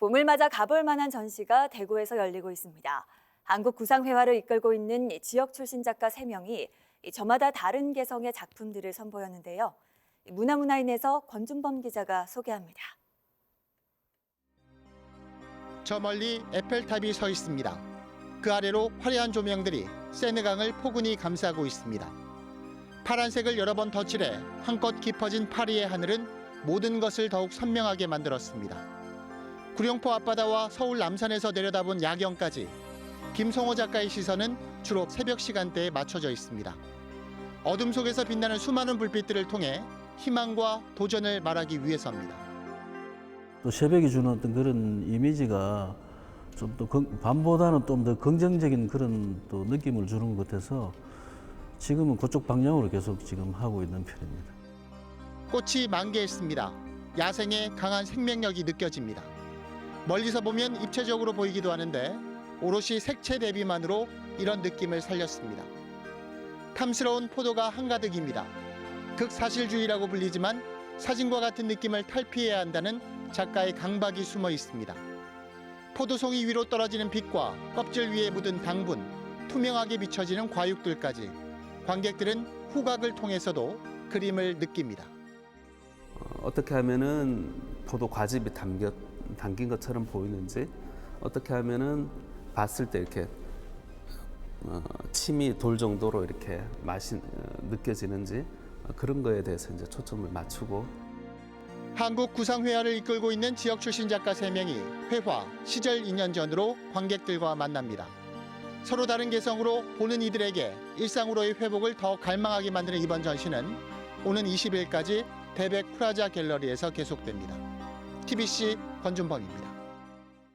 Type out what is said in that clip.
봄을 맞아 가볼 만한 전시가 대구에서 열리고 있습니다. 한국 구상회화를 이끌고 있는 지역 출신 작가 3명이 저마다 다른 개성의 작품들을 선보였는데요. 문화문화인에서 권준범 기자가 소개합니다. 저 멀리 에펠탑이 서 있습니다. 그 아래로 화려한 조명들이 세느강을 포근히 감싸고 있습니다. 파란색을 여러 번 덧칠해 한껏 깊어진 파리의 하늘은 모든 것을 더욱 선명하게 만들었습니다. 구룡포 앞바다와 서울 남산에서 내려다본 야경까지 김성호 작가의 시선은 주로 새벽 시간대에 맞춰져 있습니다. 어둠 속에서 빛나는 수많은 불빛들을 통해 희망과 도전을 말하기 위해서입니다. 또 새벽이 주는 어떤 그런 이미지가 좀더 밤보다는 좀 더 긍정적인 그런 또 느낌을 주는 것 같아서 지금은 그쪽 방향으로 계속 지금 하고 있는 편입니다. 꽃이 만개했습니다. 야생의 강한 생명력이 느껴집니다. 멀리서 보면 입체적으로 보이기도 하는데 오롯이 색채 대비만으로 이런 느낌을 살렸습니다. 탐스러운 포도가 한가득입니다. 극사실주의라고 불리지만 사진과 같은 느낌을 탈피해야 한다는 작가의 강박이 숨어 있습니다. 포도송이 위로 떨어지는 빛과 껍질 위에 묻은 당분, 투명하게 비춰지는 과육들까지 관객들은 후각을 통해서도 그림을 느낍니다. 어, 어떻게 하면은 포도 과즙이 담겨, 담긴 것처럼 보이는지 어떻게 하면은 봤을 때 이렇게 어, 침이 돌 정도로 이렇게 맛이 어, 느껴지는지 어, 그런 거에 대해서 이제 초점을 맞추고 한국 구상회화를 이끌고 있는 지역 출신 작가 3명이 회화, 시절 2년 전으로 관객들과 만납니다. 서로 다른 개성으로 보는 이들에게 일상으로의 회복을 더 갈망하게 만드는 이번 전시는 오는 20일까지 대백 프라자 갤러리에서 계속됩니다. TBC 권준범입니다.